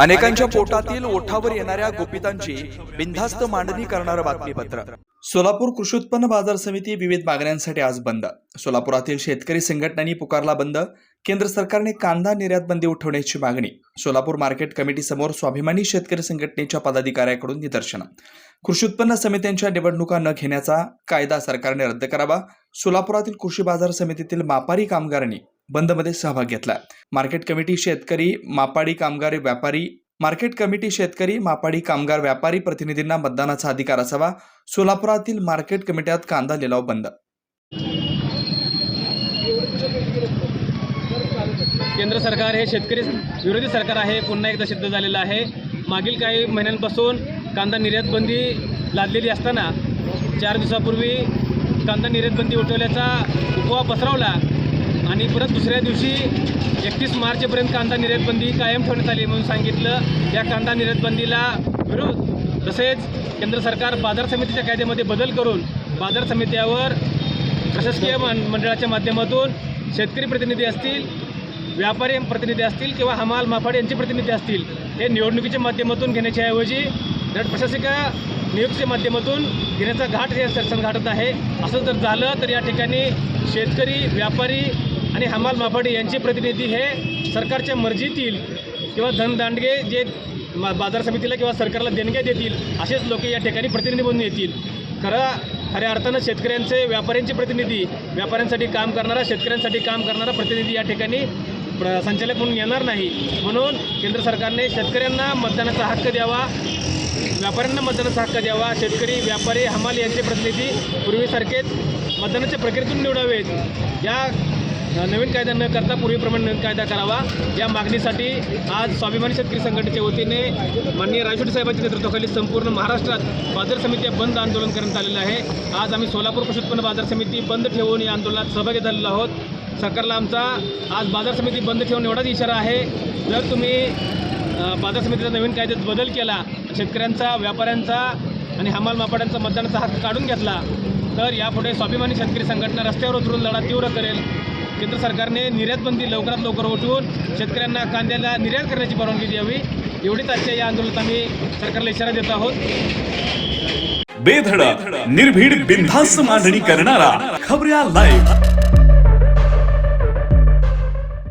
अनेकांच्या पोटातील ओठावर येणाऱ्या गोपितांची बिनधास्त मांडणी करणारं बातमीपत्र. सोलापूर कृषी उत्पन्न बाजार समिती विविध मागण्यांसाठी आज बंद. सोलापुरातील शेतकरी संघटनांनी पुकारला बंद. केंद्र सरकारने कांदा निर्यात बंदी उठवण्याची मागणी. सोलापूर मार्केट कमिटी समोर स्वाभिमानी शेतकरी संघटनेच्या पदाधिकाऱ्याकडून निदर्शनं. कृषी उत्पन्न समित्यांच्या निवडणुका न घेण्याचा कायदा सरकारने रद्द करावा. सोलापुरातील कृषी बाजार समितीतील मापारी कामगारांनी बंदमध्ये सहभाग घेतला. मार्केट कमिटी शेतकरी मापाडी कामगार व्यापारी मार्केट कमिटी शेतकरी मापाडी कामगार व्यापारी प्रतिनिधींना मतदानाचा अधिकार असावा. सोलापुरातील मार्केट कमिट्यात कांदा लिलाव बंद. केंद्र सरकार हे शेतकरी विरोधी सरकार आहे पुन्हा एकदा सिद्ध झालेलं आहे. मागील काही महिन्यांपासून कांदा निर्यातबंदी लादलेली असताना चार दिवसापूर्वी कांदा निर्यातबंदी उठवल्याचा उपवा पसरवला. आणि परत दुसऱ्या दिवशी एकतीस मार्चपर्यंत कांदा निर्यातबंदी कायम ठेवण्यात आली म्हणून सांगितलं. या कांदा निर्यातबंदीला विरोध तसेच केंद्र सरकार बाजार समितीच्या कायद्यामध्ये बदल करून बाजार समित्यावर प्रशासकीय मंडळाच्या माध्यमातून शेतकरी प्रतिनिधी असतील व्यापारी प्रतिनिधी असतील किंवा हमाल माफाड यांचे प्रतिनिधी असतील हे निवडणुकीच्या माध्यमातून घेण्याच्या ऐवजी जर प्रशासकीय नियुक्तीच्या माध्यमातून घेण्याचा घाट हे सरसन घाटत आहे. असं जर झालं तर या ठिकाणी शेतकरी व्यापारी आणि हमाल माफाडी यांचे प्रतिनिधी हे सरकारच्या मर्जीतील किंवा धनदांडगे जे मा- बाजार समितीला किंवा सरकारला देणग्या देतील असेच लोक या ठिकाणी प्रतिनिधी म्हणून येतील. खरं खऱ्या अर्थानं शेतकऱ्यांचे व्यापाऱ्यांचे प्रतिनिधी व्यापाऱ्यांसाठी काम करणारा शेतकऱ्यांसाठी काम करणारा प्रतिनिधी या ठिकाणी प्र संचालक म्हणून येणार नाही. म्हणून केंद्र सरकारने शेतकऱ्यांना मतदानाचा हक्क द्यावा व्यापाऱ्यांना मतदानाचा हक्क द्यावा शेतकरी व्यापारी हमाल यांचे प्रतिनिधी पूर्वीसारखेच मतदानाच्या प्रक्रियेतून निवडावेत. या नवीन कायदा न करता पूर्वीप्रमाणे नवीन कायदा करावा. या मागणीसाठी आज स्वाभिमानी शेतकरी संघटनेच्या वतीने माननीय रायचोटी साहेबांच्या नेतृत्वाखाली संपूर्ण महाराष्ट्रात बाजार समिती बंद आंदोलन करण्यात आलेलं आहे. आज आम्ही सोलापूर कृषी उत्पन्न बाजार समिती बंद ठेवून या आंदोलनात सहभागी झालेलो आहोत. सरकारला आमचा आज बाजार समिती बंद ठेवून एवढाच इशारा आहे. जर तुम्ही बाजार समितीचा नवीन कायद्यात बदल केला शेतकऱ्यांचा व्यापाऱ्यांचा आणि हमाल मापाड्यांचा मतदानाचा हक्क काढून घेतला तर यापुढे स्वाभिमानी शेतकरी संघटना रस्त्यावर उतरून लढा तीव्र करेल. केंद्र सरकारने निर्यातबंदी लवकरात लवकर उठवून शेतकऱ्यांना कांद्याला निर्यात करण्याची परवानगी द्यावी. एवढीच आजच्या या आंदोलनात आम्ही सरकारला इशारा देत आहोत. बेधडक निर्भीड बिनधास्त मांडणी करणारा खबऱ्या लाईव्ह